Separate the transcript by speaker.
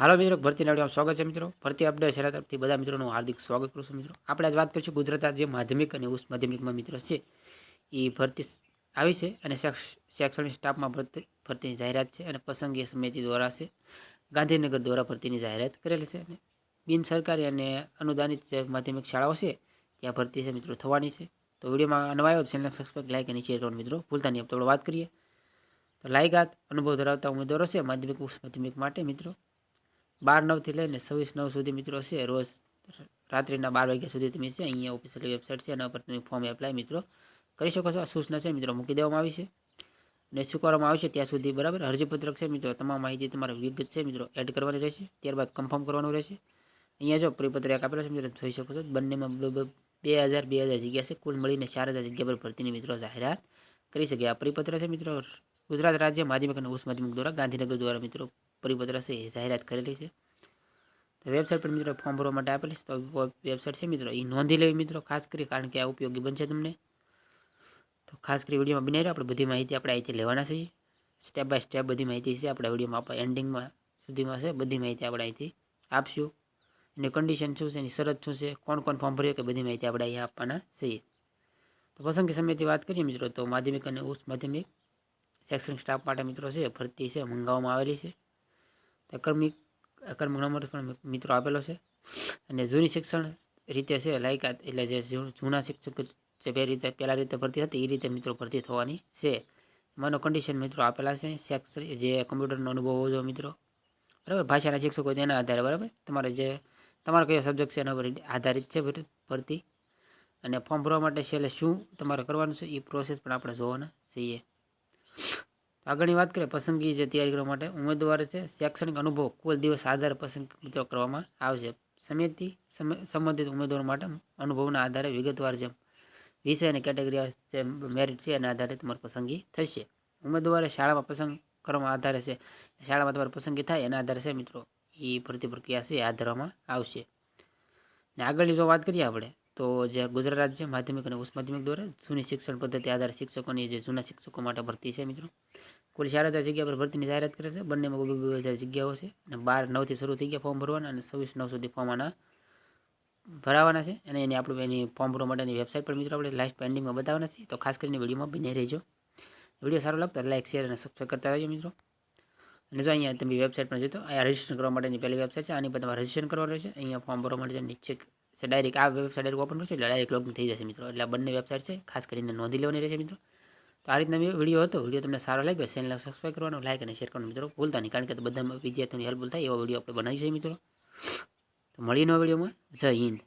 Speaker 1: હાલો મિત્રો, ભરતી વિડીયોમાં સ્વાગત છે મિત્રો. ભરતી અપડેટ શેરા તરફથી બધા મિત્રોનું હાર્દિક સ્વાગત કરું છું મિત્રો. આપણે આજ વાત કરીશું ગુજરાતના જે માધ્યમિક અને ઉચ્ચ માધ્યમિકમાં મિત્રો છે. એ ભરતી આવી છે અને શૈક્ષ- શૈક્ષણિક સ્ટાફમાં ભરતી, ભરતીની જાહેરાત છે અને પસંદગી સમિતિ દ્વારા છે. ગાંધીનગર દ્વારા ભરતીની જાહેરાત કરેલી છે અને બિન સરકારી અને અનુદાનિત માધ્યમિક શાળાઓ છે, ત્યાં ભરતી છે મિત્રો, થવાની છે. તો વિડીયોમાં અનવાયો ચેનલ સબસ્ક્રાઈબ લાઈક અને શેર કરવાનું મિત્રો ભૂલતા નહીં. આપણે વાત કરીએ. તો લાયકાત, અનુભવ ધરાવતા ઉમેદવારો છે માધ્યમિક, ઉચ્ચ માધ્યમિક માટે મિત્રો. બાર નવથી લઈને છવ્વીસ નવ સુધી મિત્રો છે. રોજ રાત્રિના બાર વાગ્યા સુધી તમે છે, અહીંયા ઓફિશિયલ વેબસાઇટ છે એના પર તમે ફોર્મ એપ્લાય મિત્રો કરી શકો છો. આ સૂચના છે મિત્રો મૂકી દેવામાં આવી છે. અને શું કરવામાં આવશે ત્યાં સુધી બરાબર અરજીપત્રક છે મિત્રો. તમામ માહિતી તમારે વિગત છે મિત્રો એડ કરવાની રહેશે. ત્યારબાદ કન્ફર્મ કરવાનું રહેશે. અહીંયા જો પરિપત્ર એક આપેલો છે મિત્રો, જોઈ શકો છો. બંનેમાં બે હજાર બે હજાર જગ્યા છે. કુલ મળીને ચાર હજાર જગ્યા પર ભરતીની મિત્રો જાહેરાત કરી શકે. આ પરિપત્ર છે મિત્રો, ગુજરાત રાજ્ય માધ્યમિક અને ઉચ્ચ માધ્યમિક દ્વારા ગાંધીનગર દ્વારા મિત્રો પરિપત્ર છે એ જાહેરાત કરેલી છે. તો વેબસાઇટ પર મિત્રો ફોર્મ ભરવા માટે આપેલી છે. તો વેબસાઇટ છે મિત્રો એ નોંધી લેવી મિત્રો, ખાસ કરી, કારણ કે આ ઉપયોગી બનશે તમને. તો ખાસ કરી વિડીયોમાં બનાવી આપણે બધી માહિતી આપણે અહીંથી લેવાના છે સ્ટેપ બાય સ્ટેપ બધી માહિતી છે, આપણે વિડીયોમાં આપણે એન્ડિંગમાં સુધીમાં છે, બધી માહિતી આપણે અહીંથી આપશું. એની કન્ડિશન શું છે, એની શરત શું છે, કોણ કોણ ફોર્મ ભર્યો કે બધી માહિતી આપણે અહીંયા આપવાના છીએ. તો પસંદગી સમિતિ વાત કરીએ મિત્રો, તો માધ્યમિક અને ઉચ્ચ માધ્યમિક શૈક્ષણિક સ્ટાફ માટે મિત્રો છે ભરતી છે, મંગાવવામાં આવેલી છે. અકર્મિક અકર્મિક પણ મિત્રો આપેલો છે. અને જૂની શિક્ષણ રીતે છે લાયકાત એટલે જે જૂના શિક્ષક જે બે રીતે પહેલાં રીતે ભરતી હતી, એ રીતે મિત્રો ભરતી થવાની છે. એમાંનો કન્ડિશન મિત્રો આપેલા છે શૈક્ષણિક જે કમ્પ્યુટરનો અનુભવ હોવો જોઈએ મિત્રો. બરાબર? ભાષાના શિક્ષકો તેના આધારે, બરાબર? તમારે જે તમારો કયો સબ્જેક્ટ છે એના પર આધારિત છે ભરતી. અને ફોર્મ ભરવા માટે છેલ્લે શું તમારે કરવાનું છે, એ પ્રોસેસ પણ આપણે જોવાના છીએ. આગળની વાત કરીએ, પસંદગી જે તૈયારી કરવા માટે ઉમેદવાર છે, શૈક્ષણિક અનુભવ કુલ દિવસ આધારે પસંદ કરવામાં આવશે. સમિતિ સમ- સંબંધિત ઉમેદવારો માટે અનુભવના આધારે વિગતવાર જેમ વિષય અને કેટેગરી જે મેરિટ છે, એના આધારે તમારી પસંદગી થશે. ઉમેદવારે શાળામાં પસંદ કરવામાં આધારે છે, શાળામાં તમારી પસંદગી થાય, એના આધારે છે મિત્રો એ ભરતી પ્રક્રિયા છે હાથ ધરવામાં આવશે. ને આગળની જો વાત કરીએ આપણે તો જે ગુજરાત રાજ્ય માધ્યમિક અને ઉચ્ચ માધ્યમિક દ્વારા જૂની શિક્ષણ પદ્ધતિ આધારે શિક્ષકોની જે જૂના શિક્ષકો માટે ભરતી છે મિત્રો, કુલ ચાર હજાર જગ્યા પર ભરતીની જાહેરાત કરે છે. બંનેમાં બે હજાર જગ્યાઓ છે અને બાર નવથી શરૂ થઈ ગયા ફોર્મ ભરવાના અને છવ્વીસ નવ સુધી ફોર્મ આના ભરાવાના છે. અને એની આપણે એની ફોર્મ ભરવા માટેની વેબસાઇટ પર મિત્રો આપણે લાસ્ટ પેન્ડિંગમાં બતાવવાના છે. તો ખાસ કરીને વિડીયોમાં બની રહેજો. વીડિયો સારો લાગતો લાઇક શેર અને સબસ્ક્રાઈબ કરતા રહેજો મિત્રો. અને જો અહીંયા તમે વેબસાઇટ પર જતો અહીંયા રજિસ્ટર કરવા માટેની પહેલી વેબસાઇટ છે. આની પર તમારે રજિસ્ટ્રેશન કરવાનું રહેશે. અહીંયા ફોર્મ ભરવા માટે નીચે છે ડાયરેક્ટ આ વેબસાઇટ ઓપન કરશો એટલે ડાયરેક્ટ લોગિન થઈ જશે મિત્રો. એટલે આ બંને વેબસાઇટ છે, ખાસ કરીને નોંધી લેવાની રહેશે મિત્રો. તો આ રીતના વીડિયો હતો. વીડિયો તમને સારો લાગ્યો ચેનલ સબસ્ક્રાઈબ કરવાનો લાઈક અને શેર કરવાનું મિત્રો. ભૂલતા નહીં, કારણ કે બધા વિદ્યાર્થીઓની હેલ્પફુલ થાય એવો વીડિયો આપણે બનાવી છે મિત્રો. તો મળીનો વિડીયોમાં જય હિન્દ.